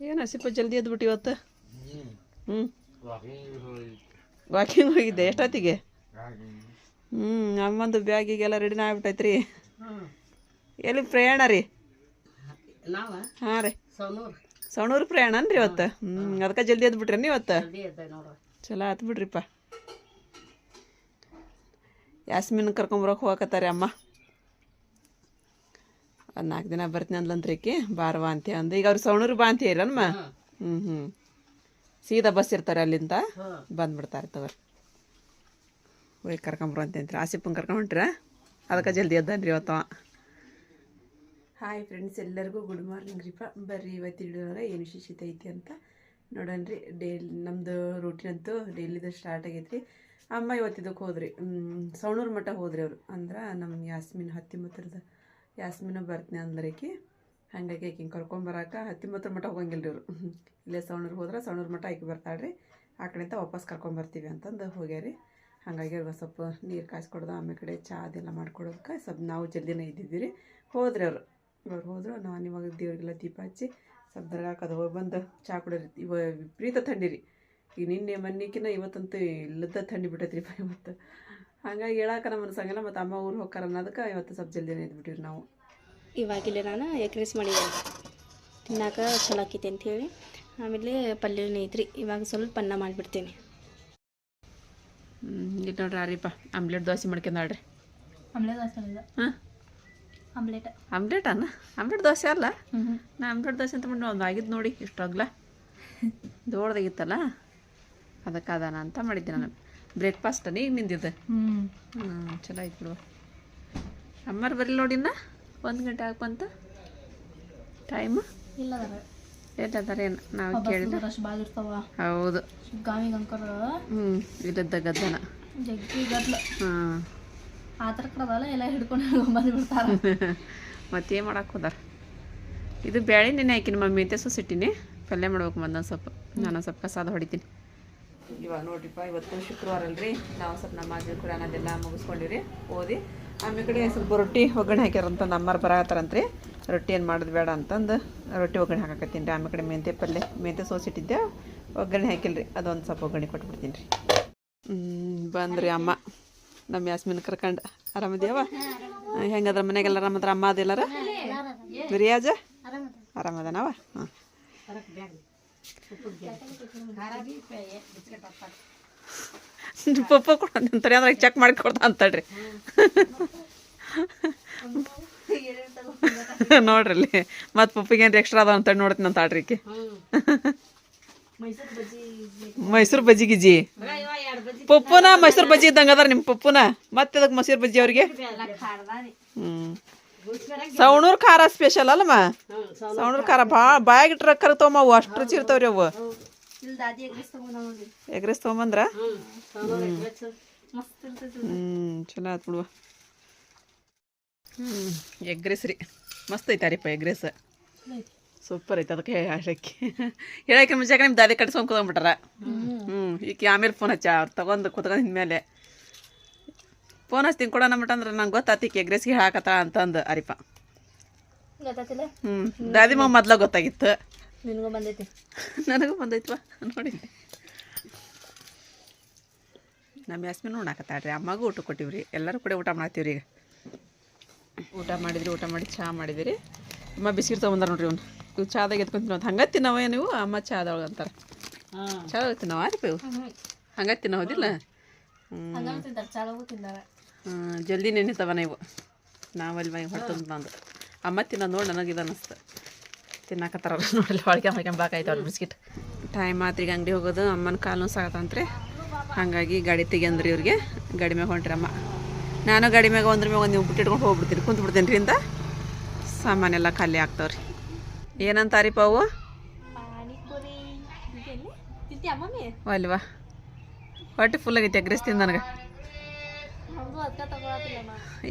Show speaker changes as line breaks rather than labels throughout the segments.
ಏನು ಹಸಿಪ ಜಲ್ದಿ ಎದ್ಬಿಟ್ಟು ಇವತ್ತು? ಹ್ಞೂ ವಾಕಿಂಗ್ ಹೋಗಿದ್ದೆ. ಎಷ್ಟೊತ್ತಿಗೆ? ಹ್ಞೂ ಅಮ್ಮಂದು ಬ್ಯಾಗಿಗೆಲ್ಲ ರೆಡಿನ ಆಗ್ಬಿಟ್ಟೈತ್ರಿ. ಎಲ್ಲಿ ಪ್ರಯಾಣ ರೀ?
ನಾವ?
ಹಾಂ ರೀ.
ಸಣೂರು
ಸವಣೂರು ಪ್ರಯಾಣ ಅನ್ರಿ ಇವತ್ತು ಹ್ಞೂ ಅದಕ್ಕೆ ಜಲ್ದಿ ಎದ್ಬಿಟ್ರಿ ಇವತ್ತು? ಚಲೋ ಆತು ಬಿಡ್ರಿಪ್ಪ. ಯಾಸ್ಮಿನ್ ಕರ್ಕೊಂಬರಕ್ಕೆ ಹೋಗಕತ್ತಾರೆ ಅಮ್ಮ. ಒಂದು ನಾಲ್ಕು ದಿನ ಬರ್ತೀನಿ ಅಂದ್ಲಂತ್ರಿಕಿ ಬಾರವಾ ಅಂತ ಅಂದು. ಈಗ ಅವ್ರು ಸವಣೂರು ಬಾ ಅಂತ ಹೇಳಮ್ಮ ಹ್ಞೂ ಹ್ಞೂ ಸೀದಾ ಬಸ್ ಇರ್ತಾರೆ ಅಲ್ಲಿಂದ ಬಂದ್ಬಿಡ್ತಾರೆ ತಗೋರಿ. ಹೋಗಿ ಕರ್ಕೊಂಬರು ಅಂತ ಆಸಿಪ್ಪನ್ ಕರ್ಕೊಂಡು ಹೊಂಟ್ರ? ಅದಕ್ಕೆ ಜಲ್ದಿ ಎದ್ದನ್ರಿ ಇವತ್ತು ಹಾಯ್ ಫ್ರೆಂಡ್ಸ್ ಎಲ್ಲರಿಗೂ ಗುಡ್ ಮಾರ್ನಿಂಗ್ ರೀಪ ಬರ್ರಿ ಇವತ್ತು ಏನು ವಿಶೇಷತೆ ಐತಿ ಅಂತ ನೋಡೋಣ್ರಿ ಡೈಲಿ ನಮ್ಮದು ರೂಟೀನ್ ಅಂತೂ ಡೈಲಿದು ಸ್ಟಾರ್ಟ್ ಆಗೈತಿ ಅಮ್ಮ ಇವತ್ತಿದ್ದಕ್ಕೆ ಹೋದ್ರಿ. ಸೌಣೂರು ಮಠ ಹೋದ್ರಿ ಅವರು. ಅಂದ್ರೆ ನಮ್ಮ ಯಾಸ್ಮಿನ್ ಹತ್ತಿಮತ್ತರದ ಯಾಸ್ಮಿನ ಬರ್ತೀನಿ ಅಂದ್ರಕಿ ಹಾಗಾಗಿ ಆಕಿನ ಕರ್ಕೊಂಬರಾಕ ಹತ್ತಿಂಬತ್ತರ ಮಠ ಹೋಗಂಗಿಲ್ಲ ರೀ ಅವರು ಇಲ್ಲೇ ಸವಣೂರು ಹೋದ್ರೆ ಸವಣೂರು ಮಠ ಆಯ್ಕೆ ಬರ್ತಾಳೆ ರೀ ಆ ಕಡೆಯಿಂದ ವಾಪಸ್ ಕರ್ಕೊಂಬರ್ತೀವಿ ಅಂತಂದು ಹೋಗ್ಯಾರಿ. ಹಂಗಾಗಿ ಅವ್ರಿಗೆ ಸ್ವಲ್ಪ ನೀರು ಕಾಯಿಸ್ಕೊಡ್ದು, ಆಮೇಲೆ ಕಡೆ ಚಾ ಅದೆಲ್ಲ ಮಾಡ್ಕೊಡೋದಕ್ಕೆ ಸ್ವಲ್ಪ ನಾವು ಜಲ್ದಿನೇ ಇದ್ದಿದ್ದೀವಿ ರೀ ಹೋದ್ರಿ ಅವರು. ಅವ್ರು ಹೋದ್ರು, ನಾನು ಇವಾಗ ದೇವ್ರಿಗೆಲ್ಲ ದೀಪ ಹಚ್ಚಿ ಸ್ವಲ್ಪ ದರ್ಗಾಕದು ಹೋಗಿ ಬಂದು ಚಾ ಕುಡಿರಿ. ಇವ ವಿಪರೀತ ಥಂಡಿ ರೀ ಈಗ ನಿನ್ನೆ ಮೊನ್ನೆಕಿನ ಇವತ್ತಂತೂ ಇಲ್ಲದ ಥಂಡಿ ಬಿಟ್ಟೈತೆ ರೀ ಇವತ್ತು. ಹಾಗಾಗಿ ಹೇಳಕ್ಕ ನಮ್ಮ ಅನ್ಸಂಗಿಲ್ಲ ಮತ್ತು ಅಮ್ಮ ಊರು ಹೋಗ್ತಾರ ಅನ್ನೋದಕ್ಕೆ ಇವತ್ತು ಸ್ವಲ್ಪ ಜಲ್ದಿನೇ ಇದ್ಬಿಟ್ಟಿರಿ ನಾವು.
ಇವಾಗಿಲ್ಲ ನಾನು ಎಗ್ ರೈಸ್ ಮಾಡಿದೆ ತಿನ್ನಾಕ ಚಲೋ ಆಕೈತಿ ಅಂಥೇಳಿ ಆಮೇಲೆ ಪಲ್ಯನೂ ಐತ್ರಿ ಇವಾಗ ಸ್ವಲ್ಪ ಅನ್ನ ಮಾಡಿಬಿಡ್ತೀನಿ.
ಇಲ್ಲಿ ನೋಡ್ರಿ ಆರಿಪ್ಪ ಆಮ್ಲೆಟ್ ದೋಸೆ ಮಾಡ್ಕೊಂಡಾಳ್ರಿ
ಆಮ್ಲೆಟ್ ದೋಸೆ ಅಲ್ಲ
ಹಾಂ?
ಆಮ್ಲೆಟ್.
ಆಮ್ಲೆಟ್ ಅನ್ನ? ಆಮ್ಲೆಟ್ ದೋಸೆ ಅಲ್ಲ? ನಾ ಆಮ್ಲೆಟ್ ದೋಸೆ ಅಂತ ಮಾಡಿ ಒಂದು ಆಗಿದ್ದು ನೋಡಿ ಇಷ್ಟಾಗ್ಲ ದೊಡ್ಡದಾಗಿತ್ತಲ್ಲ ಅದಕ್ಕೆ ಅದಾನ ಅಂತ ಮಾಡಿದ್ದೆ ನಾನು. ಬ್ರೇಕ್ಫಾಸ್ಟ್ ಈಗ ನಿಂದಿದೆ.
ಹ್ಞೂ
ಚಲೋ ಆಯ್ತು ಬಿಡುವ ಅಮ್ಮರು ಬರಲಿ ನೋಡಿನ ಒಂದು ಗಂಟೆ ಆಗಿ ಟೈಮ್ ಟೈಮು
ಇಲ್ಲ
ಎಲ್ಲದಾರ ಏನು? ನಾವು ಕೇಳಿದ
ರಶ್ ಭಾಳ ಇರ್ತಾವ.
ಹೌದು.
ಗಾವಿ ಅಂಕರ್
ಹ್ಞೂ ಇಲ್ಲದ ಗದ್ದನ.
ಜಗ್ಗಿ ಗದ್ದಲ.
ಹಾಂ.
ಆ ಥರ ಕಡದಲ್ಲ ಎಲ್ಲ ಹಿಡ್ಕೊಂಡು ಬಂದ್ಬಿಡ್ತಾರ
ಮತ್ತೇನು ಮಾಡಕ್ಕೆ ಹೋದಾರ? ಇದು ಬ್ಯಾಳೆ ನೆನೆ ಹಾಕಿನ ಮಮ್ಮಿ ಮೆಂತ್ಯ ಸೊಸಿಟ್ಟಿನಿ ಪಲ್ಯ ಮಾಡ್ಬೇಕು ಒಂದೊಂದು ಸ್ವಲ್ಪ. ನಾನು ಸ್ವಲ್ಪ ಕಸಾದ ಹೊಡಿತೀನಿ. ಇವಾಗ ನೋಡ್ರಿಪ್ಪ ಇವತ್ತು ಶುಕ್ರವಾರ ಅಲ್ರಿ? ನಾವು ಸ್ವಲ್ಪ ನಮಾಜ್ ಕುರಾನ್ ಅದೆಲ್ಲ ಮುಗಿಸ್ಕೊಂಡಿವ್ರಿ ಓದಿ. ಆಮೇಲೆ ಕಡೆ ಸ್ವಲ್ಪ ರೊಟ್ಟಿ ಒಗ್ಗರಣೆ ಹಾಕ್ಯಾರಂತ ನಮ್ಮರು ಬರತ್ತಾರಂತ್ರಿ ರೊಟ್ಟಿ ಏನು ಮಾಡೋದು ಬೇಡ ಅಂತಂದು ರೊಟ್ಟಿ ಒಗ್ಗರಣೆ ಹಾಕಕತ್ತೀನಿ ರೀ. ಆಮೇಲೆ ಕಡೆ ಮೆಂತೆ ಪಲ್ಯ ಮೆಂತೆ ಸೋಸಿಟ್ಟಿದ್ದೆ ಒಗ್ಗರಣೆ ಹಾಕಿಲ್ರಿ. ಅದೊಂದು ಸ್ವಲ್ಪ ಒಗ್ಗರಣೆ ಕೊಟ್ಬಿಡ್ತೀನಿ ರೀ. ಬಂದ್ರಿ ಅಮ್ಮ. ನಮ್ಮ ಯಾಸ್ಮಿನ್ ಕರ್ಕಂಡು ಆರಾಮದ್ಯಾವ? ಹೆಂಗದ್ರ ಮನೆಗೆಲ್ಲ ಆರಾಮದ್ರ ಅಮ್ಮ ಅದೆಲ್ಲರ? ರಿಯಾಜ ಆರಾಮದನವ? ಹಾಂ. ಪಪ್ಪ ಕೊಡ ಅಂತಾರೆ ಅಂದ್ರೆ ಚೆಕ್ ಮಾಡಿ ಕೊಡ್ತಾ ಅಂತಳ್ರಿ. ನೋಡ್ರಿ ಅಲ್ಲಿ ಮತ್ತು ಪಪ್ಪಿಗೆ ಏನ್ರಿ ಎಕ್ಸ್ಟ್ರಾ ಅದಾವ ಅಂತ ನೋಡ್ತೀನಿ ಅಂತ ಆಡ್ರಿ ಈಕಿ ಮೈಸೂರು ಬಜ್ಜಿ ಗಿಜಿ ಪಪ್ಪುನ ಮೈಸೂರು ಬಜ್ಜಿ ಇದ್ದಂಗೆ ಅದಾರ ನಿಮ್ಮ ಪಪ್ಪುನ. ಮತ್ತೆ ಅದಕ್ಕೆ ಮೈಸೂರ್ ಬಜ್ಜಿ ಅವ್ರಿಗೆ? ಹ್ಞೂ ಸವಣೂರು ಖಾರ ಸ್ಪೆಷಲ್ ಅಲ್ಲಮ್ಮ ಸವಣೂರ್ ಖಾರ ಭಾಳ ಕರ್ತವಮ್ಮ ಅವು ಅಷ್ಟು ರುಚಿ ಇರ್ತಾವ್ರಿ ಅವು. ಎಗ್ರೆಸ್ ತೊಗೊಂಬಂದ್ರ? ಹ್ಞೂ ಚಲೋ ಆಯ್ತು ಬಿಡುವ. ಹ್ಞೂ ಎಗ್ರೆಸ್ ರೀ. ಮಸ್ತ್ ಐತಾರಿಪ್ಪ ಎಗ್ರೆಸ್. ಸೂಪರ್ ಐತೆ ಅದಕ್ಕೆ ಹೇಳಕ್ಕೆ. ಹೇಳಕ್ಕೆ ಮುಂಚೆ ನಿಮ್ಮ ದಾದಿ ಕಟ್ಸ್ಕೊಂಡು ಕೂತ್ಕೊಂಡ್ಬಿಟ್ಟಾರ? ಹ್ಞೂ ಈಗ ಆಮೇಲೆ ಫೋನ್ ಹಚ್ಚ, ಅವ್ರು ತಗೊಂಡು ಕುತ್ಕೊಂಡು ಮೇಲೆ ಫೋನ್ ಹಚ್ತೀನಿ ಕೊಡೋಣ ಅಂದ್ರೆ ನಂಗೆ ಗೊತ್ತಾತಿ ಎಗ್ ರೈಸ್ಗೆ ಹಾಕತ್ತ ಅಂತಂದು ಅರಿಪ
ಗೊತ್ತಾತಿಲ್ಲ?
ಹ್ಞೂ ದಾದಿ ಮಾವ ಮೊದ್ಲ ಗೊತ್ತಾಗಿತ್ತು.
ನಿನಗೂ ಬಂದೈತಿ.
ನನಗೂ ಬಂದೈತಿವ? ನೋಡಿ. ನಮ್ಮ ಯಾಸ್ಮಿನ ಉಣ್ಣಾಕತ್ತಾಳ್ರಿ. ಅಮ್ಮಗೂ ಊಟ ಕೊಟ್ಟಿವ್ರಿ. ಎಲ್ಲರೂ ಕೂಡ ಊಟ ಮಾಡ್ತೀವ್ರಿ ಈಗ. ಊಟ ಮಾಡಿದ್ರಿ ಊಟ ಮಾಡಿ ಚಹಾ ಮಾಡಿದಿರಿ. ಅಮ್ಮ ಬಿಸ್ಕಿಟ್ ತೊಗೊಂಬಂದಾರ ನೋಡ್ರಿ ಅವ್ನು ಚಹಾದಾಗ ಚಾದಾಗ ಎತ್ಕೊಂತೀನಿ ಹಂಗ ತಿನ್ನವ ನೀವು ಅಮ್ಮ ಚಾದೊಳಗೆ ಅಂತಾರೆ. ಚಹಾ ತಿನ್ನವ? ರೀ ಹಂಗೆ ತಿನ್ನೋದಿಲ್ಲ ಜಲ್ದಿ ನೆನಿತವ ನೀವು. ನಾವಲ್ವ ಮೈ ಹೊಟ್ಟೆ ತಂದು ಅಮ್ಮ ತಿನ್ನೋದು ನೋಡಿ ನನಗೆ ಇದು ಅನ್ನಿಸ್ತು ತಿನ್ನಾಕತ್ತಾರಲ್ಲ ನೋಡಲ್ಲ ಹೊಳ್ಕೆ ಹೊಳ್ಕೊಂಬಾಕಾಯ್ತು ಅವ್ರು ಬಿಸ್ಕಿಟ್. ಟೈಮ್ ಮಾತ್ರ ಈಗ ಅಂಗಡಿ ಹೋಗೋದು. ಅಮ್ಮನ ಕಾಲು ಸಾಕತ್ತಂತ್ರಿ. ಹಾಗಾಗಿ ಗಾಡಿ ತೆಗಿಯಂದ್ರಿ ಇವ್ರಿಗೆ. ಗಾಡಿ ಮ್ಯಾಗ ಹೊಂಟ್ರಿ ಅಮ್ಮ. ನಾನು ಗಾಡಿ ಮ್ಯಾಗ ಒಂದ್ರ ಮ್ಯಾಗ ಒಂದು ನೀವು ಬಿಟ್ಟಿಟ್ಕೊಂಡು ಹೋಗ್ಬಿಡ್ತೀನಿ. ಕುಂತು ಬಿಡ್ತೀನಿ ರೀ ಇಂದ ಸಾಮಾನೆಲ್ಲ ಖಾಲಿ ಆಗ್ತಾವ್ರಿ. ಏನಂತಾರಿ ಅವು?
ಅಮ್ಮಮ್ಮಿ
ಅಲ್ವಾ? ಹೊಟ್ಟೆ ಫುಲ್ ಆಗೈತಿ ಅಗ್ರೆಸ್ ತಿಂದ ನನಗೆ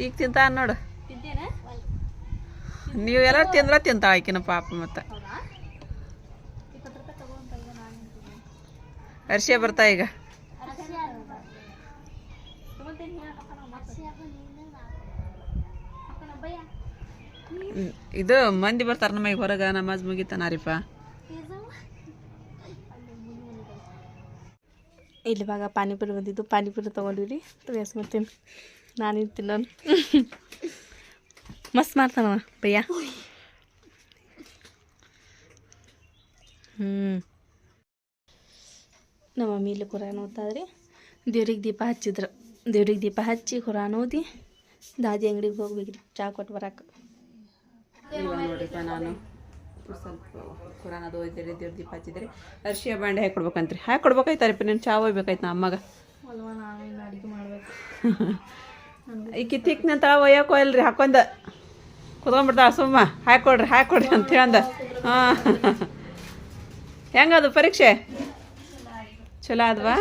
ಈಗ ತಿಂತಾ ನೋಡು.
ತಿಂತೇನೆ?
ನೀವು ಎಲ್ಲರೂ ತಿಂದ್ರ ತಿಂತಾಳ ಆಕಿನ ಪಾಪ ಮತ್ತು. ಅರ್ಶಿಯ ಬರ್ತಾ ಈಗ. ಇದು. ಮಂದಿ ಬರ್ತಾರ ನಮಗೆ ಹೊರಗೆ ನಮಾಜ್ ಮುಗಿತಾನ
ಇಲ್ಲಿ ಇವಾಗ ಪಾನಿಪುರಿ ಬಂದಿದ್ದು. ಪಾನಿಪುರಿ ತೊಗೊಂಡಿವ್ರಿ. ಮಾಡ್ತೀನಿ. ನಾನು ತಿನ್ನೋನು. ಮಸ್ತ್ ಮಾಡ್ತಾನವ ಭಯ್ಯ. ಹ್ಞೂ ನಮ್ಮ ಮಮ್ಮಿ ಇಲ್ಲಿ ಕುರಾನ್ ಓದ್ತಾದ್ರಿ ದೇವ್ರಿಗೆ ದೀಪ ಹಚ್ಚಿದ್ರು. ದೇವ್ರಿಗೆ ದೀಪ ಹಚ್ಚಿ ಕುರಾನ್ ಓದಿ ದಾದಿ ಅಂಗಡಿಗೆ ಹೋಗ್ಬೇಕ್ರಿ. ಚಾ ಕೊಟ್ಟು ಬರಕ್ಕೆ
ನಾನು? ಸ್ವಲ್ಪ ಕುರಾನ್ ಅದು ಓದಿದ್ರಿ ದೇವ್ರ ದೀಪ ಹಚ್ಚಿದ್ರಿ ಅರ್ಶಿಯ ಬಾಂಡೆ ಹಾಕಿ ಕೊಡ್ಬೇಕಂತ್ರಿ. ಹಾಕಿ ಕೊಡ್ಬೇಕಾಯ್ತಾರಪ್ಪ ನೀನು ಚಾ ಒಯ್ಬೇಕಾಯ್ತು ನಮ್ಮ ಅಮ್ಮಗ. ಈ ಕಿತ್ತಿಕ್ನ ತಳ ಒಯ್ಯಕ್ಕೆ ಹೋಯಲ್ರಿ ಹಾಕೊಂಡ ಕುತ್ಕೊಂಡ್ಬಿಡ್ತಾಳ ಸುಮ್ಮ ಹಾಕೊಡ್ರಿ ಹಾಕೊಡ್ರಿ ಅಂತ ಹೇಳಂದ. ಹಾಂ. ಹೆಂಗದು ಪರೀಕ್ಷೆ? ಚಲೋ ಅದ್ವಾ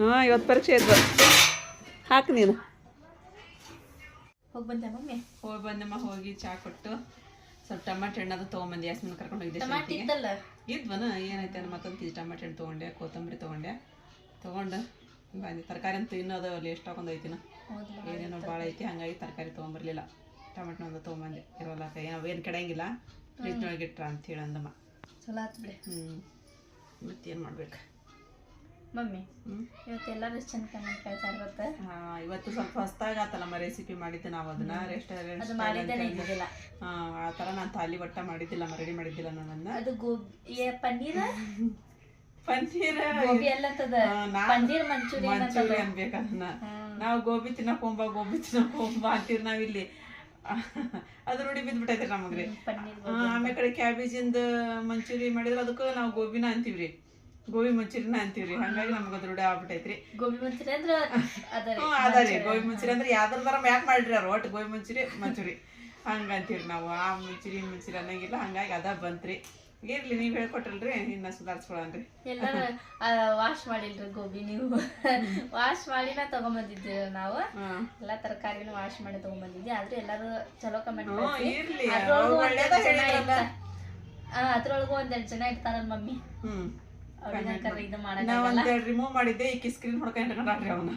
ಹಾಂ ಇವತ್ತು ಪರೀಕ್ಷೆ ಇದ್ವ. ಹಾಕು ನೀನು.
ಹೋಗಿ ಬಂದೆ ಮಮ್ಮಿ?
ಹೋಗಿ ಬಂದಮ್ಮ ಹೋಗಿ ಚಾ ಕೊಟ್ಟು. ಸ್ವಲ್ಪ ಟಮಾಟೆ ಹಣ್ಣು ಅದು ತೊಗೊಂಬಂದು ಯಾಸ್ಮಿನ್ ಕರ್ಕೊಂಡು ಹೋಗಿದ್ದೆ ಇದ್ವನ ಏನೈತೆ ಅನ್ನೋ ಮತ್ತೊಂದು ಕೆಜಿ ಟಮಾಟೆ ಹಣ್ಣು ತೊಗೊಂಡೆ ಕೊತ್ತಂಬರಿ ತೊಗೊಂಡೆ. ತೊಗೊಂಡು ಬಂದು. ತರಕಾರಿ ಅಂತೂ ಇನ್ನೂ ಅದು ಅಲ್ಲಿ ಎಷ್ಟು ಹಾಕೊಂಡು ಐತಿನ ಏನೇನೋ ಭಾಳ ಐತಿ ಹಂಗಾಗಿ ತರಕಾರಿ ತೊಗೊಂಬರ್ಲಿಲ್ಲ. ಟಮಾಟೆ ಒಂದು ತೊಗೊಂಬಂದೆ. ಇರೋಲ್ಲ ಏನೋ ಏನು ಕೆಡಂಗಿಲ್ಲ. ಫ್ರಿಜ್ನೊಳಗೆ ಇಟ್ರ ಅಂತ ಹೇಳಿ ಅಂದಮ್ಮ
ಚಲೋ ಆತು ಬಿಡಿ.
ಹ್ಞೂ ಮತ್ತೇನು ಮಾಡ್ಬೇಕು?
ಮಮ್ಮಿ.
ಹ್ಞೂ
ಇವತ್ತೆಲ್ಲರೂ ಎಷ್ಟು ಚಂದ ಕಮೆಂಟ್ ಕಳ್ಸಾರ ಗೊತ್ತಾ
ಹಾಂ ಇವತ್ತು ಸ್ವಲ್ಪ ಹೊಸ್ದಾಗಿ ಆತಲ್ಲಮ್ಮ ರೆಸಿಪಿ ಮಾಡಿದ್ದೆ ನಾವು ಅದನ್ನ ರೆಸ್ಟೋರೆಂಟ್
ಅದು ಮಾಡಿದ್ದೇನೆ ಇದ್ದಿದ್ದಿಲ್ಲ.
ಹಾಂ ಆ ತರ ನಾನು ತಾಲಿ ಬಟ್ಟ ಮಾಡಿದ್ದಿಲ್ಲ ರೆಡಿ ಮಾಡಿದ್ದಿಲ್ಲ ನನ್ನನ್ನು
ಅದು ಗೋಬಿ ಏ ಪನ್ನೀರ?
ಪನ್ನೀರ್
ಗೋಬಿ ಎಲ್ಲ
ತದ
ಪನ್ನೀರ್ ಮಂಚೂರಿಯನ್
ಮಂಚೂರಿಯನ್ ಅದನ್ನ ನಾವು ಗೋಬಿ ತಿನ್ನಕ್ ಹೋಗ್ಬಾ ಗೋಬಿ ತಿನ್ನಕ್ ಹೋಗ್ಬಾ ಅಂತೀವಿ ನಾವಿಲ್ಲಿ. ಅದು ರೂಢಿ ಬಿದ್ಬಿಟ್ಟೈತೆ ನಮಗ್ರಿ ಆಮೇಲೆ ಕಡೆ ಕ್ಯಾಬೇಜಿಂದ ಮಂಚೂರಿ ಮಾಡಿದ್ರೆ ಅದಕ್ಕೆ ನಾವು ಗೋಬಿನ ಅಂತೀವ್ರಿ. ಗೋಬಿ ಮಂಚೂರಿನ ಅಂತೀವ್ರಿ. ಹಂಗಾಗಿ ನಮ್ಗ ಅದು ರೂಢಿ ಆಗ್ಬಿಟ್ಟೈತ್ರಿ.
ಗೋಬಿ ಮಂಚೂರಿ ಅಂದ್ರ ಅದ ರೀ.
ಹ್ಞೂ ಅದ ರೀ. ಗೋಬಿ ಮಂಚೂರಿ ಅಂದ್ರೆ ಯಾವ್ದ್ರ ಬರ ಮ್ಯಾಕ್ ಮಾಡ್ರಿ ಅವ್ರು. ಒಟ್ಟು ಗೋಬಿ ಮಂಚೂರಿ ಮಂಚೂರಿ. ಹಂಗ ಅಂತೀವ್ರಿ ನಾವು. ಆ ಮಂಚೂರಿ ಈ ಮಂಚೂರಿ ಅನ್ನಂಗಿಲ್ಲ. ಹಂಗಾಗಿ ಅದ ಬಂತ್ರಿ. ಇರ್ಲಿ ನೀವ್ ಹೇಳ್ಕೊಟ್ರಲ್ರಿ. ಇನ್ನ ಸುಧಾರಿಸ್ಕೊಳನ್ರಿ.
ಎಲ್ಲಾರ ವಾಶ್ ಮಾಡಿಲ್ರಿ ಗೋಬಿ ನೀವು. ವಾಶ್ ಮಾಡಿನ ತಗೊಂಬಂದಿದ್ವಿ ನಾವು. ಎಲ್ಲಾ ತರಕಾರಿನ ವಾಶ್ ಮಾಡಿ ತಗೊಂಬಂದಿದ್ದೆ. ಆದ್ರೆ ಎಲ್ಲಾರು ಚಲೋ ಕಮೆಂಟ್ ಅದ್ರೊಳಗೂ ಒಂದೆರಡು ಜನ ಇರ್ತಾರ. ಮಮ್ಮಿ.
ಹ್ಮ್
ಅವ್ರಿಗಂಕರ ಇದು
ನಾ
ಮಾಡಕ್
ಒಂದೆರಡು ರಿಮೂವ್ ಮಾಡಿದ್ದೆ ಈಕಿ ಸ್ಕ್ರೀನ್ ಹೊಡ್ಕೊಂಡು ಇಟ್ಕೊಂಡ್ರಿ ಅವನ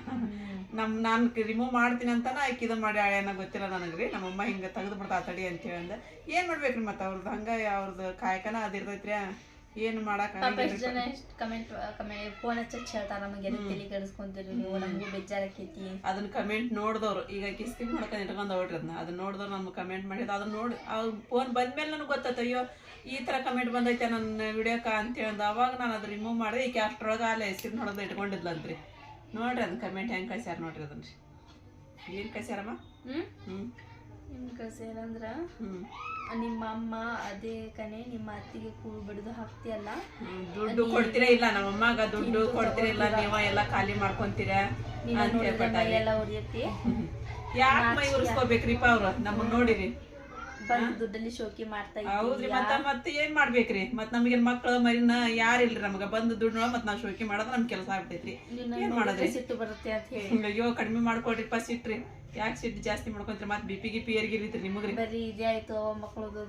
ನಮ್ ನಾನ್ ರಿಮೂವ್ ಮಾಡ್ತೀನಿ ಅಂತಾನ ಆಕಿ ಇದು ಮಾಡಿ ಏನೋ ಗೊತ್ತಿಲ್ಲ ನನಗ್ರಿ. ನಮ್ಮಮ್ಮ ಹಿಂಗ ತೆಗೆದು ಬಿಡ್ತಾ ತಡಿ ಅಂತ ಹೇಳಂದ ಏನ್ ಮಾಡ್ಬೇಕ್ರಿ ಮತ್ತ ಅವ್ರದ್ದು ಹಂಗ ಅವ್ರದ್ದು ಕಾಯಕನ ಅದಿರ್ತೈತ್ರಿ ಏನು ಮಾಡಕ್
ಪಾಪ ಎಷ್ಟ್ ಜನ ಎಷ್ಟು ಕಮೆಂಟ್ ಕಮೆಂಟ್ ಫೋನ್ ಹಚ್ಚಿ ಹೇಳ್ತಾರ ನಮಗೆ ಎದಕ್ ತಲೆ ಕೆಡಿಸ್ಕೊಂತೀರಿ ನೀವು ನಮಗೂ ಬೇಜಾರಾಕೈತಿ
ಅದನ್ನ ಕಮೆಂಟ್ ನೋಡಿದವ್ರು. ಈಗ ಆಕಿ ಸ್ಕ್ರೀನ್ ಇಟ್ಕೊಂಡ್ ಇಟ್ಕೊಂಡು ಹೊಟ್ರಿ ಅದನ್ನ ಅದನ್ನ ನೋಡಿದವ್ರು ನಮ್ಗೆ ಕಮೆಂಟ್ ಮಾಡಿದ ಅದನ್ನ ನೋಡಿ ಆ ಫೋನ್ ಬಂದ್ಮೇಲೆ ನನಗೆ ಗೊತ್ತಾಯ್ತು ಅಯ್ಯೋ ಈ ತರ ಕಮೆಂಟ್ ಬಂದೈತೆ ನನ್ನ ವಿಡಿಯೋಕ ಅಂತ ಹೇಳ್ದ ಅವಾಗ ನಾನು ಅದು ರಿಮೂವ್ ಮಾಡಿದೆ. ಈಕೆ ಅಷ್ಟರೊಳಗೆ ಅಲ್ಲೇ ಹೆಸರು ನೋಡೋದು ಇಟ್ಕೊಂಡಿದ್ಲಂತ್ರಿ. ನೋಡ್ರಿ ಅದನ್ನ ಕಮೆಂಟ್ ಹೆಂಗೆ ಕಳ್ಸ್ಯಾರ ನೋಡ್ರಿ ಅದನ್ನ. ರೀ ಏನು ಕಳ್ಸ್ಯಾರಮ್ಮ?
ಹ್ಮ್?
ಹ್ಞೂ
ಏನು ಕಳ್ಸ್ಯಾರಂದ್ರೆ
ಹ್ಞೂ
ನಿಮ್ಮ ಅಮ್ಮ ಅದೇ ಕಣೆ ನಿಮ್ಮ ಅತ್ತಿಗೆ ಕೂಳು ಬಡಿದು ಹಾಕ್ತಿಯಲ್ಲ?
ದುಡ್ಡು ಕೊಡ್ತೀರಾ ಇಲ್ಲ? ನಮ್ಮ ಅಮ್ಮಾಗ ದುಡ್ಡು ಕೊಡ್ತೀರಾ ಇಲ್ಲ? ನೀವ ಎಲ್ಲ ಖಾಲಿ ಮಾಡ್ಕೊಂತೀರಾ?
ಎಲ್ಲ ಉರಿಯತ್ತಿ.
ಯಾಕೆ ಮೈ ಉರ್ಸ್ಕೋಬೇಕ್ರಿಪ್ಪ ಅವ್ರ? ನಮ್ಮನ್ನ ನೋಡಿರಿ.
ಬಂದ್ ದುಡ್ಡಲ್ಲಿ ಶೋಕಿ ಮಾಡ್ತಾ
ಹೌದ್ರಿ ಮತ್ತ ಮತ್ತೆ ಏನ್ ಮಾಡ್ಬೇಕ್ರಿ? ಮತ್ ನಮಗೆ ಮಕ್ಕಳು ಮರಿನ ಯಾರಿಲ್ರಿ ನಮ್ಗ? ಬಂದು ದುಡ್ಡು ಮತ್ ನಾವ್ ಶೋಕಿ ಮಾಡೋದ್ ನಮ್ ಕೆಲಸ ಆಗ್ತೈತ್ರಿ. ಏನ್ ಮಾಡೋದ್ರಿ?
ಸಿಟ್ಟು ಬರುತ್ತೆ ಅಂತ ಹೇಳಿ.
ಅಯ್ಯೋ ಕಡಿಮೆ ಮಾಡ್ಕೊಡ್ರಿಪ್ಪ ಸಿಟ್ರಿ ಯಾಕೆ ಸಿಟ್ಟು ಜಾಸ್ತಿ ಮಾಡ್ಕೊಂತ್ರಿ? ಮತ್ತೆ ಬಿ ಪಿ ಗಿಪಿ ಏರ್ಗಿರಿತ್ರಿ ನಿಮಗ್ರಿ?
ಬರೀ ಇದೇ ಆಯ್ತು ಮಕ್ಕಳದು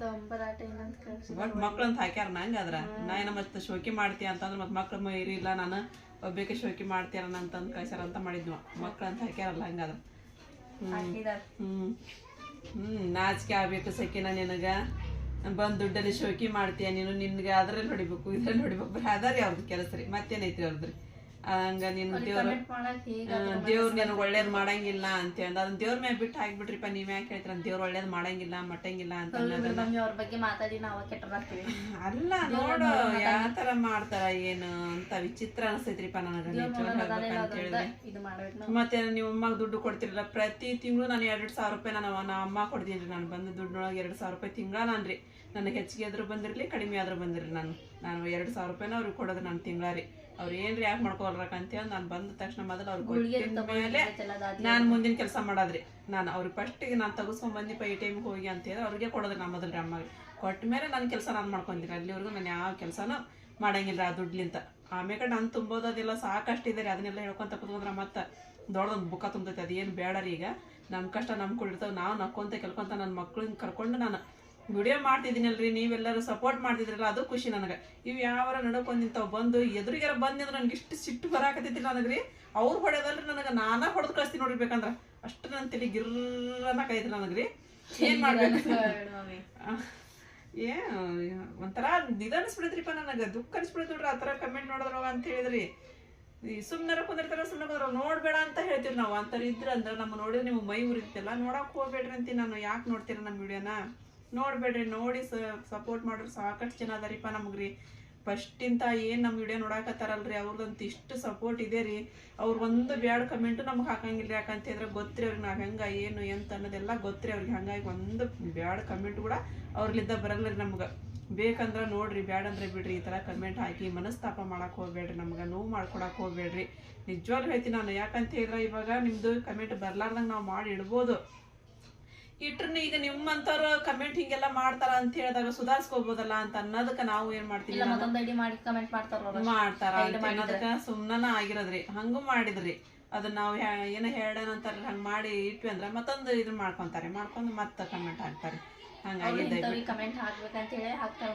ದೊಂಬರಾಟ ಏನಂತ ಕಳ್ಸಿ
ಅಂತ ಹಾಕ್ಯಾರ ನಂಗ ಅದ್ರ ನಾ ಏನ ಮತ್ತೆ ಶೋಕಿ ಮಾಡ್ತೀಯ ಅಂತಂದ್ರ ಮತ್ತೆ ಮಕ್ಳ ಮೈರಿ ಇಲ್ಲ ನಾನು ಒಬ್ಬೇಕೆ ಶೋಕಿ ಮಾಡ್ತೀರ ಅಂತಂದ್ ಕಳ್ಸ್ಯಾರ ಅಂತ ಮಾಡಿದ್ವ. ಮಕ್ಳು ಅಂತ ಹಾಕ್ಯಾರಲ್ಲ ಹಂಗಾದ್ರ. ಹ್ಮ್. ಹ್ಮ್, ನಾಚಿಕೆ ಆಗ್ಬೇಕು ಸಕಿನ ನಿನಗ. ಬಂದ್ ದುಡ್ಡಲ್ಲಿ ಶೋಕಿ ಮಾಡ್ತೀಯ ನೀನು, ನಿನ್ಗೆ ಅದ್ರಲ್ಲಿ ಹೊಡಿಬೇಕು ಇದ್ರಲ್ಲಿ ಹೊಡಿಬೇಕು ಅದಾರಿ ಅವ್ರದ್ದು ಕೆಲಸ ರೀ ಮತ್ತೇನೈತ್ರಿ ಅವ್ರದ್ರಿ? ಹಂಗ ನಿನ್ ದೇವ್ರ ದೇವ್ರ ನನಗೆ ಒಳ್ಳೇದ್ ಮಾಡಂಗಿಲ್ಲ ಅಂತ ಹೇಳಿ ಅದನ್ನ ದೇವ್ರ ಮೇಲೆ ಬಿಟ್ಟು ಹಾಕ್ಬಿಟ್ರಿಪ್ಪ ನೀವ್ ಯಾಕೆ ಹೇಳ್ತೀರ? ದೇವ್ರ ಒಳ್ಳೇದ್ ಮಾಡಂಗಿಲ್ಲ ಮಟ್ಟಂಗಿಲ್ಲ ಅಂತ
ಅವ್ರ ಬಗ್ಗೆ ಮಾತಾಡಿ ನಾವ ಕೆಟ್ಟರಾಗ್ತೀವಿ
ಅಲ್ಲ ನೋಡು ಯಾವ ತರ ಮಾಡ್ತಾರ ಏನು ಅಂತ ವಿಚಿತ್ರ ಅನಿಸ್ತೈತ್ರಿಪ್ಪ ನನಗೆ ಮತ್ತೆ ನಿಮ್ಮ ಅಮ್ಮಗೆ ದುಡ್ಡು ಕೊಡ್ತಿರಲ್ಲ ಪ್ರತಿ ತಿಂಗಳು ನಾನು ಎರಡ್ ಸಾವಿರ ರೂಪಾಯಿ ನಾನು ನಾ ಅಮ್ಮ ಕೊಡ್ತೀನಿ ನಾನು ಬಂದು ದುಡ್ಡೊಳಗೆ ಎರಡ್ ಸಾವಿರ ರೂಪಾಯಿ ತಿಂಗಳ ನಾನ್ರಿ ನನಗೆ ಹೆಚ್ಚಿಗೆ ಆದ್ರೂ ಬಂದಿರಲಿ ಕಡಿಮೆ ಆದ್ರೂ ಬಂದಿರಲಿ ನಾನು ನಾನು ಎರಡ್ ಸಾವಿರ ರೂಪಾಯಿನ ಅವ್ರಿಗೆ ಕೊಡೋದು ನಾನು ತಿಂಗಳ ರೀ. ಅವ್ರು ಏನ್ ರಿಯಾಕ್ಟ್ ಮಾಡ್ಕೊಳ್ರಕ್ ಅಂತೇಳಿ ನಾನು ಬಂದ ತಕ್ಷಣ ಮೊದಲು ಅವ್ರಿಗೆ ಕೊಟ್ಟಿದ ಮೇಲೆ ನಾನು ಮುಂದಿನ ಕೆಲಸ ಮಾಡಾದ್ರಿ. ನಾನು ಅವ್ರಿಗೆ ಫಸ್ಟಿಗೆ ನಾನು ತಗಸ್ಕೊಂಡ್ ಬಂದಿಪ್ಪ ಈ ಟೈಮ್ ಹೋಗಿ ಅಂತ ಹೇಳಿ ಅವ್ರಿಗೆ ಕೊಡೋದು ನಾ ಮೊದಲು ಅಮ್ಮಗೆ ಕೊಟ್ಟ ಮೇಲೆ ನನ್ನ ಕೆಲಸ ನಾನು ಮಾಡ್ಕೊಂತೀನಿ ಅಲ್ಲಿವರೆಗೂ ನಾನು ಯಾವ ಕೆಲಸನೂ ಮಾಡಂಗಿಲ್ಲ ಆ ದುಡ್ಲಿಂತ. ಆಮೇಲೆ ನಾನು ತುಂಬೋದು ಅದೆಲ್ಲ ಸಾಕಷ್ಟಿದೆ ರೀ ಅದನ್ನೆಲ್ಲ ಹೇಳ್ಕೊಂತ ಕುತ್ಕೊಂಡ್ರೆ ಮತ್ತೆ ದೊಡ್ಡದೊಂದು ಬುಕ್ಕ ತುಂಬತೈತೆ. ಅದೇನು ಬೇಡ ರೀ ಈಗ. ನಮ್ಮ ಕಷ್ಟ ನಮ್ಮ ಕುಳಿರ್ತಾವೆ ನಾವು ನಕ್ಕೊಂತ ಕೆಲ್ಕೊಂತ ನನ್ನ ಮಕ್ಳನ್ನ ಕರ್ಕೊಂಡು ನಾನು ವಿಡಿಯೋ ಮಾಡ್ತಿದ್ದೀನಲ್ರಿ ನೀವೆಲ್ಲರೂ ಸಪೋರ್ಟ್ ಮಾಡ್ತಿದ್ರಲ್ಲ ಅದು ಖುಷಿ ನನಗೆ. ಇವು ಯಾವಾರ ನಡ್ಕೊಂಡು ನಿಂತಾವ್ ಬಂದು ಎದುರಿಗಾರ ಬಂದಿದ್ರೆ ನನಗೆ ಇಷ್ಟು ಸಿಟ್ಟು ಬರಾಕತ್ತೈತಿ ನನಗೆ ರೀ ಅವ್ರು ಹೊಡೆದಲ್ರಿ ನನಗೆ ನಾನಾ ಹೊಡೆದು ಕಳಿಸ್ತೀನಿ ನೋಡ್ರಿ ಬೇಕಂದ್ರೆ. ಅಷ್ಟು ನನ್ನ ತಲೆ ಗಿರ್ರನ್ನಕೈತಿ ನನಗೆ ರೀ ಏನು ಮಾಡ್ಬೇಕು? ಏ ಒಂಥರ ಇದು ಅನಿಸ್ಬಿಡತ್ರಿಪ್ಪ ನನಗೆ. ದುಃಖ ಅನಿಸ್ಬಿಡತ್ ನೋಡ್ರಿ ಆ ಥರ ಕಮೆಂಟ್ ನೋಡಿದ್ರವ ಅಂತ ಹೇಳಿದ್ರಿ. ಈ ಸುಮ್ಮನೆ ಕುಂದಿರ್ತಾರ ಸುಮ್ಮನೆ ಕುಂದ್ರ ನೋಡ್ಬೇಡ ಅಂತ ಹೇಳ್ತೀವಿ ನಾವು. ಅಂತಾರೆ ಇದ್ರ ಅಂದ್ರೆ ನಮ್ಮ ನೋಡಿದ್ರೆ ನೀವು ಮೈ ಉರಿತಿಲ್ಲ. ನೋಡಕ್ ಹೋಗ್ಬೇಡ್ರಿ ಅಂತೀನಿ ನಾನು. ಯಾಕೆ ನೋಡ್ತೀರ ನಮ್ಮ ವಿಡಿಯೋನ? ನೋಡ್ಬೇಡ್ರಿ, ನೋಡಿ ಸಪೋರ್ಟ್ ಮಾಡ್ರಿ ಸಾಕಷ್ಟು ಜನ ಅದಾರಿಪ್ಪ ಫಸ್ಟ್ ಫಸ್ಟಿಂತ ಏನು ನಮ್ಮ ವಿಡಿಯೋ ನೋಡಾಕತ್ತಾರಲ್ರಿ, ಅವ್ರದಂತ ಇಷ್ಟು ಸಪೋರ್ಟ್ ಇದೆ ರೀ ಅವ್ರ ಒಂದು ಬ್ಯಾಡ್ ಕಮೆಂಟು ನಮ್ಗೆ ಹಾಕಂಗಿಲ್ಲ ಯಾಕಂತ ಹೇಳಿದ್ರೆ ಗೊತ್ತ್ರಿ ಅವ್ರಿಗೆ ನಾವು ಹೆಂಗೆ, ಏನು, ಎಂತ ಅನ್ನೋದೆಲ್ಲ ಗೊತ್ತ್ರಿ ಅವ್ರಿಗೆ. ಹಂಗಾಗಿ ಒಂದು ಬ್ಯಾಡ್ ಕಮೆಂಟ್ ಕೂಡ ಅವ್ರಲ್ಲಿದ್ದ ಬರಲ್ಲ ರೀ ನಮ್ಗೆ. ಬೇಕಂದ್ರೆ ನೋಡ್ರಿ, ಬ್ಯಾಡ್ ಅಂದ್ರೆ ಬಿಡ್ರಿ, ಈ ಥರ ಕಮೆಂಟ್ ಹಾಕಿ ಮನಸ್ತಾಪ ಮಾಡಕ್ಕೆ ಹೋಗ್ಬೇಡ್ರಿ ನಮ್ಗೆ, ನೋವು ಮಾಡ್ಕೊಡಕ್ಕೆ ಹೋಗ್ಬೇಡ್ರಿ. ನಿಜವಾಗ್ಲೂ ಹೇಳ್ತೀನಿ ನಾನು, ಯಾಕಂತ ಹೇಳಿದ್ರೆ ಇವಾಗ ನಿಮ್ಮದು ಕಮೆಂಟ್ ಬರ್ಲಾರ್ದಂಗೆ ನಾವು ಮಾಡಿ ಇಡ್ಬೋದು. ಇಟ್ರನ್ನ ಈಗ ನಿಮ್ಮಂತವ್ರು ಕಮೆಂಟ್ ಹಿಂಗೆಲ್ಲ ಮಾಡ್ತಾರ ಅಂತ ಹೇಳಿದಾಗ ಸುಧಾರಿಸ್ಕೋಬೋದಲ್ಲ ಅಂತ ಅನ್ನೋದಕ್ಕ ನಾವು ಏನ್ ಮಾಡ್ತೀವಿ
ಇಲ್ಲ ಮತ್ತೊಂದು ಐಡಿ ಮಾಡಿ ಕಮೆಂಟ್ ಮಾಡ್ತಾರ
ಮಾಡ್ತಾರ ಅಂತ ಅನ್ನೋದಕ್ಕೆ ಸುಮ್ಮನ ಆಗಿರೋದ್ರಿ. ಹಂಗೂ ಮಾಡಿದ್ರಿ. ಅದನ್ನ ನಾವು ಏನೋ ಹೇಳೋಣಂತಾರ ಹಂಗ ಮಾಡಿ ಇಟ್ವಿ ಅಂದ್ರ ಮತ್ತೊಂದು ಇದನ್ನ ಮಾಡ್ಕೊಂತಾರೆ. ಮಾಡ್ಕೊಂಡು ಮತ್ತೆ ಕಮೆಂಟ್ ಹಾಕ್ತಾರೆ. ಹಂಗಾಗಿ ದಯವಿಟ್ಟು
ಕಮೆಂಟ್ ಹಾಕ್ಬೇಕಂತ ಹೇಳಿ ಹಾಕ್ತಾರ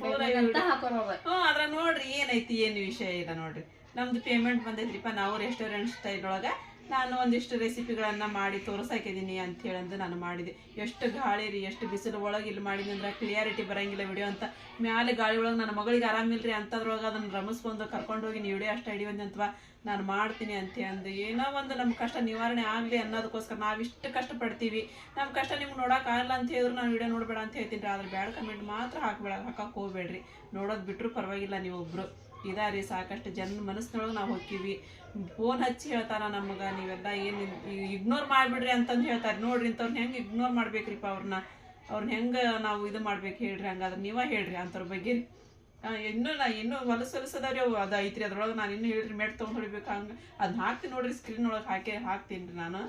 ಪೂರ
ಅಂತ ಹಾಕೋರ್ ಅವ್ರು.
ಹ್ಞೂ ಅದ್ರ ನೋಡ್ರಿ ಏನೈತಿ ಏನ್ ವಿಷಯ ಇದೆ ನೋಡ್ರಿ. ನಮ್ದು ಪೇಮೆಂಟ್ ಬಂದೈತ್ರಿಪ್ಪ ನಾವು ರೆಸ್ಟೋರೆಂಟ್ ಸ್ಟೈಲ್ ಒಳಗೆ ನಾನು ಒಂದಿಷ್ಟು ರೆಸಿಪಿಗಳನ್ನು ಮಾಡಿ ತೋರಿಸಾಕಿದ್ದೀನಿ ಅಂತ ಹೇಳಂದು ನಾನು ಮಾಡಿದೆ. ಎಷ್ಟು ಗಾಳಿ ರೀ, ಎಷ್ಟು ಬಿಸಿಲು ಒಳಗೆ ಇಲ್ಲಿ ಮಾಡಿದ್ದೀನಿ ಅಂದ್ರೆ ಕ್ಲಿಯಾರಿಟಿ ಬರಂಗಿಲ್ಲ ವಿಡಿಯೋ ಅಂತ. ಮ್ಯಾಲೆ ಗಾಳಿ ಒಳಗೆ ನನ್ನ ಮಗಳಿಗೆ ಆರಾಮಿಲ್ರಿ ಅಂಥದ್ರೊಳಗೆ ಅದನ್ನು ರಮಿಸ್ಕೊಂಡು ಕರ್ಕೊಂಡೋಗಿ ನೀವು ವಿಡಿಯೋ ಅಷ್ಟು ಹಿಡಿಯೋದು ಅಂತವಾ ನಾನು ಮಾಡ್ತೀನಿ ಅಂತ ಅಂದು. ಏನೋ ಒಂದು ನಮ್ಮ ಕಷ್ಟ ನಿವಾರಣೆ ಆಗಲಿ ಅನ್ನೋದಕ್ಕೋಸ್ಕರ ನಾವು ಇಷ್ಟು ಕಷ್ಟಪಡ್ತೀವಿ. ನಮ್ಮ ಕಷ್ಟ ನಿಮ್ಗೆ ನೋಡೋಕ್ಕಾಗಲ್ಲ ಅಂತ ಹೇಳಿದ್ರು ನಾನು ವಿಡಿಯೋ ನೋಡಬೇಡ ಅಂತ ಹೇಳ್ತೀನಿ ರೀ. ಆದ್ರೆ ಬ್ಯಾಡ್ ಕಮೆಂಟ್ ಮಾತ್ರ ಹಾಕ್ಬೇಡ ಹಾಕಕ್ಕೆ ಹೋಗ್ಬೇಡ್ರಿ. ನೋಡೋದು ಬಿಟ್ಟರು ಪರವಾಗಿಲ್ಲ ನೀವು ಒಬ್ರು ಇದಾರಿ, ಸಾಕಷ್ಟು ಜನ ಮನಸ್ಸಿನೊಳಗೆ ನಾವು ಹೋಗ್ತೀವಿ ಫೋನ್ ಹಚ್ಚಿ ಹೇಳ್ತಾರ ನಮಗೆ, ನೀವೆಲ್ಲ ಏನು ಇಗ್ನೋರ್ ಮಾಡಿಬಿಡ್ರಿ ಅಂತಂದು ಹೇಳ್ತಾರೆ. ನೋಡ್ರಿ ಇಂಥವ್ರನ್ನ ಹೆಂಗೆ ಇಗ್ನೋರ್ ಮಾಡ್ಬೇಕ್ರಿಪ್ಪ ಅವ್ರನ್ನ ಅವ್ರನ್ನ ಹೆಂಗೆ ನಾವು ಇದು ಮಾಡ್ಬೇಕು ಹೇಳ್ರಿ, ಹಂಗಾದ್ರೆ ನೀವೇ ಹೇಳ್ರಿ ಅಂಥವ್ರ ಬಗ್ಗೆ. ಇನ್ನೂ ನಾ, ಇನ್ನೂ ಹೊಲಸು ಹೊಲಸದವ್ರಿ ಅವು. ಅದು ಐತ್ರಿ, ಅದ್ರೊಳಗೆ ನಾನು ಇನ್ನೂ ಹೇಳ್ರಿ, ಮೆಟ್ ತೊಗೊಂಡು ಹೊಡಿಬೇಕು ಹಂಗೆ. ಅದನ್ನ ಹಾಕ್ತೀನಿ ನೋಡ್ರಿ ಸ್ಕ್ರೀನ್ ಒಳಗೆ ಹಾಕಿ ಹಾಕ್ತೀನಿ ರೀ ನಾನು.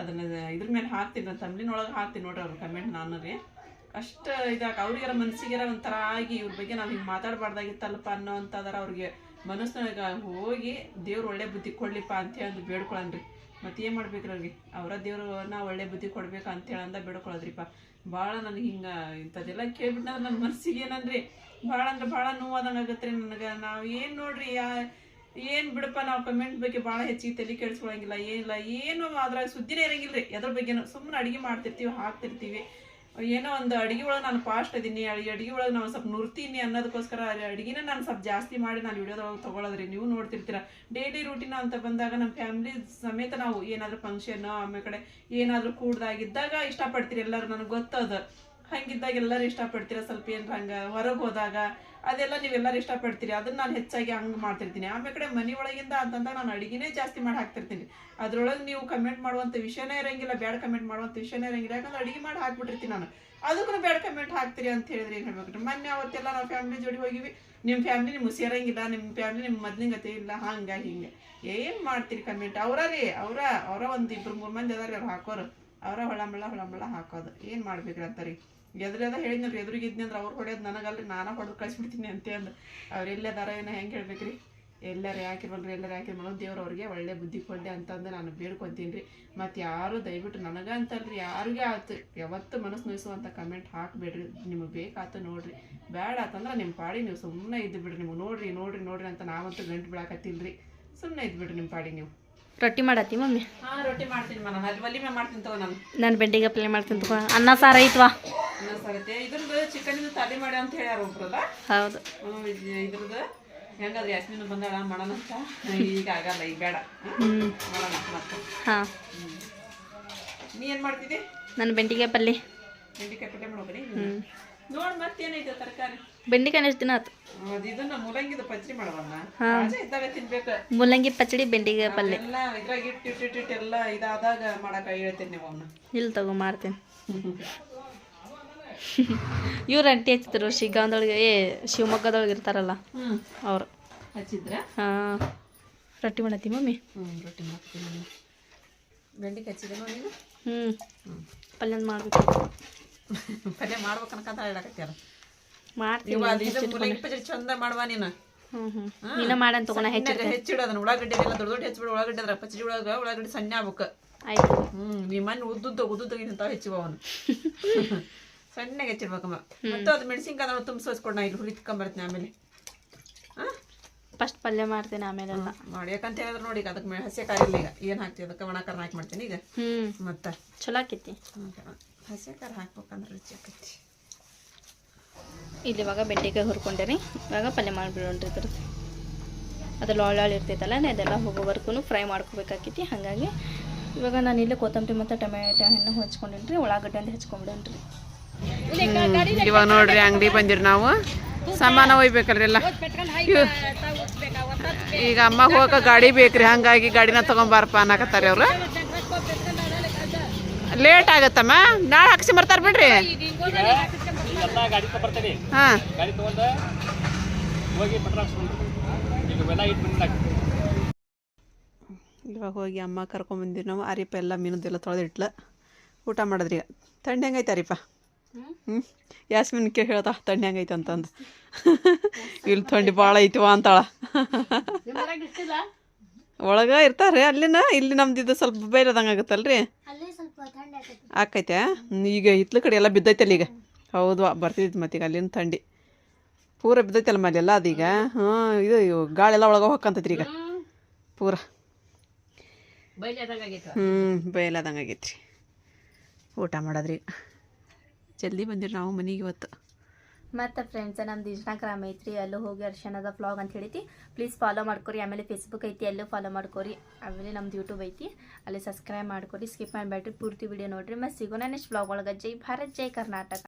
ಅದನ್ನ ಇದ್ರ ಮೇಲೆ ಹಾಕ್ತೀನಿ ನನ್ನ ತಮ್ಲಿನೊಳಗೆ ಹಾಕ್ತೀನಿ ನೋಡ್ರಿ ಅವ್ರ ಕಮೆಂಟ್ ನಾನು ರೀ. ಅಷ್ಟು ಇದಾಗ ಅವ್ರಿಗಾರ ಮನ್ಸಿಗಾರ ಒಂಥರ ಆಗಿ ಇವ್ರ ಬಗ್ಗೆ ನಾವು ಹಿಂಗೆ ಮಾತಾಡಬಾರ್ದಾಗಿತ್ತಲ್ಲಪ್ಪ ಅನ್ನೋ ಅಂತಂದ್ರೆ ಅವ್ರಿಗೆ ಮನಸ್ಸಿನಾಗ ಹೋಗಿ ದೇವ್ರು ಒಳ್ಳೆ ಬುದ್ಧಿ ಕೊಡ್ಲಿಪ್ಪ ಅಂತ ಹೇಳಿ ಬೇಡ್ಕೊಳನ್ರಿ. ಮತ್ತೆ ಏನು ಮಾಡ್ಬೇಕ್ರಿ ಅವ್ರಿಗೆ? ಅವರ ದೇವ್ರನ್ನ ಒಳ್ಳೆ ಬುದ್ಧಿ ಕೊಡ್ಬೇಕು ಅಂತ ಅಂದ ಬೇಡ್ಕೊಳ್ಳೋದ್ರಿಪ್ಪ ಭಾಳ ನನಗೆ ಹಿಂಗೆ ಇಂಥದ್ದೆಲ್ಲ ಕೇಳ್ಬಿಟ್ಟು ನನ್ನ ಮನಸ್ಸಿಗೆ ಏನಂದ್ರಿ? ಭಾಳ ಅಂದ್ರೆ ಭಾಳ ನೋವಾದಂಗೆ ಆಗತ್ತೆ ರೀ ನನಗೆ. ನಾವು ಏನು ನೋಡ್ರಿ ಯಾ, ಏನು ಬಿಡಪ್ಪ ನಾವು ಕಮೆಂಟ್ ಬಗ್ಗೆ ಭಾಳ ಹೆಚ್ಚಿಗೆ ತಲೆ ಕೇಳಿಸ್ಕೊಳಂಗಿಲ್ಲ ಏನಿಲ್ಲ, ಏನು ಅದ್ರಾಗ ಸುದ್ದಿನೇ ಇರಂಗಿಲ್ಲ ರೀ ಎದ್ರ ಬಗ್ಗೆನೂ ಸುಮ್ಮನೆ ಅಡುಗೆ ಮಾಡ್ತಿರ್ತೀವಿ, ಹಾಕ್ತಿರ್ತೀವಿ. ಏನೋ ಒಂದು ಅಡುಗೆ ಒಳಗೆ ನಾನು ಫಾಸ್ಟ್ ಇದೀನಿ ಅಡುಗೆ ಒಳಗೆ ನಾವು ಸ್ವಲ್ಪ ನುರ್ತೀನಿ ಅನ್ನೋದಕ್ಕೋಸ್ಕರ ಅಡುಗೆನ ನಾನು ಸ್ವಲ್ಪ ಜಾಸ್ತಿ ಮಾಡಿ ನಾನು ವಿಡಿಯೋದೊಳಗೆ ತೊಗೊಳೋದ್ರಿ. ನೀವು ನೋಡ್ತಿರ್ತೀರ. ಡೈಲಿ ರೂಟೀನ್ ಅಂತ ಬಂದಾಗ ನಮ್ಮ ಫ್ಯಾಮಿಲಿ ಸಮೇತ ನಾವು ಏನಾದರೂ ಫಂಕ್ಷನ್ ಆಮೇಲೆ ಕಡೆ ಏನಾದರೂ ಕೂಡ್ದಾಗಿದ್ದಾಗ ಇಷ್ಟಪಡ್ತೀರಿ ಎಲ್ಲರೂ. ನನಗೆ ಗೊತ್ತದ. ಹಂಗಿದ್ದಾಗ ಎಲ್ಲರೂ ಇಷ್ಟಪಡ್ತೀರ. ಸ್ವಲ್ಪ ಏನು ಹಂಗೆ ಹೊರಗೆ ಹೋದಾಗ ಅದೆಲ್ಲ ನೀವೆಲ್ಲರೂ ಇಷ್ಟಪಡ್ತೀರಿ. ಅದನ್ನ ನಾನು ಹೆಚ್ಚಾಗಿ ಹಂಗೆ ಮಾಡ್ತಿರ್ತೀನಿ. ಆಮೇಲೆ ಕಡೆ ಮನೆ ಒಳಗಿಂದ ಅಂತಂದ್ರೆ ನಾನು ಅಡುಗೆನೇ ಜಾಸ್ತಿ ಮಾಡಿ ಹಾಕ್ತಿರ್ತೀನಿ. ಅದ್ರೊಳಗೆ ನೀವು ಕಮೆಂಟ್ ಮಾಡುವಂಥ ವಿಷಯನೇ ಇರಂಗಿಲ್ಲ, ಬ್ಯಾಡ್ ಕಮೆಂಟ್ ಮಾಡುವಂಥ ವಿಷಯನೇ ಇರಂಗಿಲ್ಲ. ಯಾಕಂದ್ರೆ ಅಡುಗೆ ಮಾಡಿ ಹಾಕ್ಬಿಟ್ಟಿರ್ತೀನಿ ನಾನು. ಅದಕ್ಕೂ ಬ್ಯಾಡ್ ಕಮೆಂಟ್ ಹಾಕ್ತೀರಿ ಅಂತ ಹೇಳಿದ್ರೆ ಏನು ಹೇಳ್ಬೇಕು ಮೊನ್ನೆ ಅವತ್ತೆಲ್ಲ ನಾವು ಫ್ಯಾಮಿಲಿ ಜೋಡಿ ಹೋಗಿವಿ. ನಿಮ್ಮ ಫ್ಯಾಮಿಲಿ ನಿಮ್ಮ ಸೇರಂಗಿಲ್ಲ ನಿಮ್ಮ ಫ್ಯಾಮಿಲಿ ನಿಮ್ಮ ಮೊದ್ಲಿನ ಗತಿ ಇಲ್ಲ, ಹಂಗ, ಹಿಂಗೆ. ಏನು ಮಾಡ್ತೀರಿ ಕಮೆಂಟ್ ಅವರ ರೀ ಅವರ ಅವರ ಒಂದು ಇಬ್ಬರು ಮೂರು ಮಂದಿ ಅದಾರ ಅವ್ರು ಹಾಕೋರು. ಅವರ ಹೊಳಮಳ ಹೊಳಮಳ ಹಾಕೋದು. ಏನು ಮಾಡ್ಬೇಕ್ರಿ ಅಂತಾರಿ ಎದ್ರದ ಹೇಳಿದ್ನಲ್ರಿ ಎದುರಿಗಿದ್ನಿ ಅಂದ್ರೆ ಅವ್ರು ಹೊಡೆಯೋದು ನನಗಲ್ರಿ ನಾನು ಹೊಡೆದು ಕಳಿಸ್ಬಿಡ್ತೀನಿ ಅಂತ ಅಂದು. ಅವ್ರು ಎಲ್ಲದಾರ ಏನ ಹೆಂಗೆ ಹೇಳ್ಬೇಕ್ರಿ? ಎಲ್ಲರೂ ಯಾಕಿರ್ಬಲ್ರಿ ಎಲ್ಲರೂ ಯಾಕಿರ್ಬಲ್ಲ ದೇವ್ರು ಅವ್ರಿಗೆ ಒಳ್ಳೆ ಬುದ್ಧಿ ಕೊಡ್ಲಿ ಅಂತಂದು ನಾನು ಬೇಡ್ಕೊತೀನಿ ರೀ ಮತ್ತು ಯಾರು ದಯವಿಟ್ಟು ನನಗೆ ಅಂತಲ್ರಿ ಯಾರಿಗೆ ಆಯ್ತು ಯಾವತ್ತು ಮನಸ್ಸು ನೋಯಿಸುವಂಥ ಕಮೆಂಟ್ ಹಾಕಬೇಡ್ರಿ. ನಿಮಗೆ ಬೇಕಾತು ನೋಡ್ರಿ. ಬೇಡ ಅಂತಂದ್ರೆ ನಿಮ್ಮ ಪಾಡಿ ನೀವು ಸುಮ್ಮನೆ ಇದ್ದು ಬಿಡ್ರಿ. ನೀವು ನೋಡ್ರಿ ನೋಡ್ರಿ ನೋಡ್ರಿ ಅಂತ ನಾವಂತೂ ಗಂಟು ಬಿಡಾಕತ್ತಿಲ್ರಿ ಸುಮ್ಮನೆ ಇದ್ದು ಬಿಡ್ರಿ ನಿಮ್ಮ ಪಾಡಿ ನೀವು.
ರೊಟ್ಟಿ ಮಾಡತ್ತಿ ಮಮ್ಮಿ?
ಹಾಂ ರೊಟ್ಟಿ ಮಾಡ್ತೀನಿ ನಾನು ಅಲ್ಲಿ ಒಲಿ ಮಾಡ್ತೀನಿ ತಗೋ ನಾನು.
ನಾನು ಬೆಂಡಿಗೆ ಮಾಡ್ತೀನಿ ತಗೋ. ಅನ್ನ ಸಾರ ಐತ್ವಾ?
ಸರತಿ ಇದ್ರದ್ದು ಚಿಕನ್ ತಾಲಿ ಮಾಡಿ ಅಂತ ಹೇಳ್ಯಾರ ಒಬ್ರದ.
ಹೌದು.
ಇದ್ರದ್ದು. ಹೆಂಗದ್ರಿ ಯಾಸ್ಮಿನ್ ಬಂದಾಳ ಮಾಡೋಣ ಅಂತ. ಈಗ ಆಗಲ್ಲ ಈಗ ಬೇಡ. ಮಾಡೋಣ ಮತ್ತೆ.
ಹಾಂ.
ನೀ ಏನ್ ಮಾಡ್ತಿದ್ದಿ?
ನಾನು ಬೆಂಡಿಗೆ ಪಲ್ಯ
ಬೆಂಡಿಕಾಯಿ ಪಲ್ಯ ಮಾಡ್ಬೇಡಿ ನೋಡಿ ಮತ್ತೇನೈತೆ ತರಕಾರಿ?
ಬೆಂಡಿಕಾಯಿ ಎಷ್ಟು ದಿನ ಆತು.
ಅದು ಇದನ್ನ ಮೂಲಂಗಿದು ಪಚ್ಚಡಿ ಮಾಡವನ್ನ ಇದ್ದಾಗ ತಿನ್ಬೇಕು.
ಮೂಲಂಗಿ ಪಚಡಿ ಬೆಂಡಿಕಾಯಿ ಪಲ್ಯ
ಎಲ್ಲ ಇದ್ರಾಗ ಇಟ್ಟು ಇಟ್ಟು ಇಟ್ಟು ಎಲ್ಲ ಇದಾದಾಗ ಮಾಡಕ ಹೇಳ್ತೀನಿ ನೀವು ಅವನ್ನ
ಇಲ್ಲಿ ತಗೋ ಮಾಡ್ತೀನಿ ಇವ್ರು ಅಂಟಿ ಹಚ್ಚಿದ್ರು ಶಿಗಾಂದೊಳಗೆ ಏ ಶಿವಮೊಗ್ಗದೊಳಗೆ ಇರ್ತಾರಲ್ಲ ಅವ್ರು.
ಹಚ್ಚಿದ್ರ?
ಹಾಂ. ರೊಟ್ಟಿ ಮಾಡತ್ತಿ ಮಮ್ಮಿ?
ರೊಟ್ಟಿ ಮಾಡ್ತೀನಿ ಬೆಂಡಿಕಾಯಿ ಹಚ್ಚಿದೇನೋ ನೀನು?
ಹ್ಞೂ ಪಲ್ಯ ಮಾಡ್ಬೇಕು.
ಪಲ್ಯ ಮಾಡ್ಬೇಕು ಅನ್ಕಂತ
ಮಾಡ್ತೀನಿ
ಮಾಡ್ತೀವಿ ಚಂದ ಮಾಡುವ ನೀನು.
ಹ್ಞೂ ಹ್ಞೂ ನೀನು ಮಾಡನ್ ತಗೋಣ ಹೆಚ್ಚು
ಸಣ್ಣಗೆ ಹೆಚ್ಚಿಡು ಅದನ್ನ ಉಳ್ಳಾಗಡ್ಡಿ ಎಲ್ಲ ದೊಡ್ಡ ದೊಡ್ಡ ಹೆಚ್ಚಿಬಿಡು ಉಳ್ಳಾಗಡ್ಡೆ ಅದ್ರ ಪಚ್ಚಡಿ ಒಳಗ ಉಳ್ಳಾಗಡ್ಡಿ ಸಣ್ಣ ಆಗ್ಬೇಕು.
ಆಯ್ತು.
ಹ್ಮ್ ನಿಮ್ಮ ಮಣ್ಣು ಉದ್ದುದ್ದ ಉದ್ದುದ್ದ ಇಂತಾವ ಹೆಚ್ಚಿವ ಅವನು. ಸಣ್ಣಗೆ ಹೆಚ್ಚಿರ್ಬೇಕಮ್ಮ. ಮತ್ತು ಅದು ಮೆಣಸಿನ್ಕಾಯಿ ತುಂಬಿಸ್ಕೊಡ್ ಇಲ್ಲಿ ಹುರಿತ್ಕೊಂಬರ್ತೀನಿ ಆಮೇಲೆ.
ಫಸ್ಟ್ ಪಲ್ಯ ಮಾಡ್ತೀನಿ ಆಮೇಲೆಲ್ಲ
ಮಾಡಿ. ಯಾಕಂತ ಹೇಳಿದ್ರೆ ನೋಡಿ ಈಗ ಅದಕ್ಕೆ ಹಸಿ ಖಾರ ಇಲ್ಲ ಈಗ. ಏನು ಹಾಕ್ತೀವಿ ಅದಕ್ಕೆ ಒಣ ಖಾರ ಹಾಕಿ ಮಾಡ್ತೀನಿ ಈಗ.
ಹ್ಞೂ
ಮತ್ತೆ.
ಚಲೋ ಆಕೈತಿ.
ಹಸಿ ಖಾರ ಹಾಕ್ಬೇಕಂದ್ರೆ ರುಚಿ ಆಕೈತಿ.
ಇಲ್ಲಿ ಇವಾಗ ಬೆಂಡೆಕಾಯಿ ಹುರ್ಕೊಂಡೆ ರೀ. ಇವಾಗ ಪಲ್ಯ ಮಾಡಿಬಿಡೋಣ್ರಿ ಇದ್ರದ್ದು. ಅದು ಲಾಳಾಳು ಇರ್ತೈತಲ್ಲ ಅದೆಲ್ಲ ಹೋಗೋವರೆಗೂ ಫ್ರೈ ಮಾಡ್ಕೋಬೇಕಾಕೈತಿ. ಹಾಗಾಗಿ ಇವಾಗ ನಾನು ಇಲ್ಲಿ ಕೊತ್ತಂಬರಿ ಮತ್ತು ಟೊಮೆಟೊ ಹಣ್ಣು ಹಚ್ಕೊಂಡೇನಿ ರೀ ಉಳ್ಳಾಗಡ್ಡೆ ಅಂತ ರೀ.
ಇವಾಗ ನೋಡ್ರಿ ಅಂಗಡಿ ಬಂದಿರಿ ನಾವು. ಸಾಮಾನ ಒಯ್ಬೇಕಲ್ರಿ ಎಲ್ಲ. ಈಗ ಅಮ್ಮ ಹೋಗಕ್ಕೆ ಗಾಡಿ ಬೇಕ್ರಿ, ಹಂಗಾಗಿ ಗಾಡಿನ ತಗೊಂಬಾರಪ್ಪ ಅನ್ನಕತ್ತಾರೆ ಅವ್ರು. ಲೇಟ್ ಆಗತ್ತಮ್ಮ? ನಾಳೆ ಹಾಕ್ಸಿ ಬರ್ತಾರ ಬಿಡ್ರಿ. ಹಾಂ. ಇವಾಗ ಹೋಗಿ ಅಮ್ಮ ಕರ್ಕೊಂಬಂದಿರಿ ನಾವು. ಅರಿಪ ಎಲ್ಲ ಮೀನದೆಲ್ಲ ತೊಳೆದಿಟ್ಲ. ಊಟ ಮಾಡಿದ್ರಿ. ಈಗ ಥಂಡಿ ಹೆಂಗೈತೆ ಅರಿಪ? ಹ್ಞೂ ಯಾಸ್ಮಿನ್ ಕೇ ಹೇಳ್ತಾ ತಣ್ಣ ಹೆಂಗೈತೆ ಅಂತಂದು. ಇಲ್ಲಿ ಥಂಡಿ ಭಾಳ ಐತಿವ ಅಂತಾಳ. ಒಳಗ ಇರ್ತಾರೆ ಅಲ್ಲಿನ ಇಲ್ಲಿ ನಮ್ದು ಇದು ಸ್ವಲ್ಪ ಬೈರದಂಗೆ ಆಗುತ್ತಲ್ರಿ. ಆಕೈತೆ. ಈಗ ಹಿತ್ಲ ಕಡೆ ಎಲ್ಲ ಬಿದ್ದೈತಲ್ಲ ಈಗ. ಹೌದು ಬರ್ತಿದ್ದು ಮತ್ತೀಗ ಅಲ್ಲಿನ ಥಂಡಿ ಪೂರ ಬಿದ್ದೈತಲ್ಲ ಮೇಲೆ ಎಲ್ಲ ಅದೀಗ ಹ್ಞೂ ಇದು ಇವು ಗಾಳೆಲ್ಲ ಒಳಗೆ ಹೋಗಕ್ಕಂತೈತ್ರಿ ಈಗ. ಪೂರ. ಹ್ಞೂ ಬಯಲಾದಂಗೆ ಆಗೈತ್ರಿ. ಊಟ ಮಾಡೋದ್ರಿ ಜಲ್ದಿ ಬಂದಿರಿ ನಾವು ಮನೆಗೆ ಇವತ್ತು.
ಮತ್ತು ಫ್ರೆಂಡ್ಸ್ ನಮ್ದು ಇನ್ಸ್ಟಾಗ್ರಾಮ್ ಐತ್ರಿ, ಅಲ್ಲೂ ಹೋಗಿ ಅರ್ಶನದ ಫ್ಲಾಗ್ ಅಂತ ಹೇಳಿತಿ. ಪ್ಲೀಸ್ ಫಾಲೋ ಮಾಡ್ಕೊರಿ, ಆಮೇಲೆ ಫೇಸ್ಬುಕ್ ಐತಿ, ಅಲ್ಲೂ ಫಾಲೋ ಮಾಡ್ಕೊರಿ. ಆಮೇಲೆ ನಮ್ದು ಯೂಟ್ಯೂಬ್ ಐತಿ, ಅಲ್ಲಿ ಸಬ್ಸ್ಕ್ರೈಬ್ ಮಾಡ್ಕೊರಿ. ಸ್ಕಿಪ್ ಮಾಡಬೇಡ್ರಿ ಪೂರ್ತಿ ವಿಡಿಯೋ ನೋಡ್ರಿ. ಮತ್ತು ಸಿಗೋಣ ನೆಕ್ಸ್ಟ್ ಫ್ಲಾಗ್ ಒಳಗೆ. ಜೈ ಭಾರತ್, ಜೈ ಕರ್ನಾಟಕ.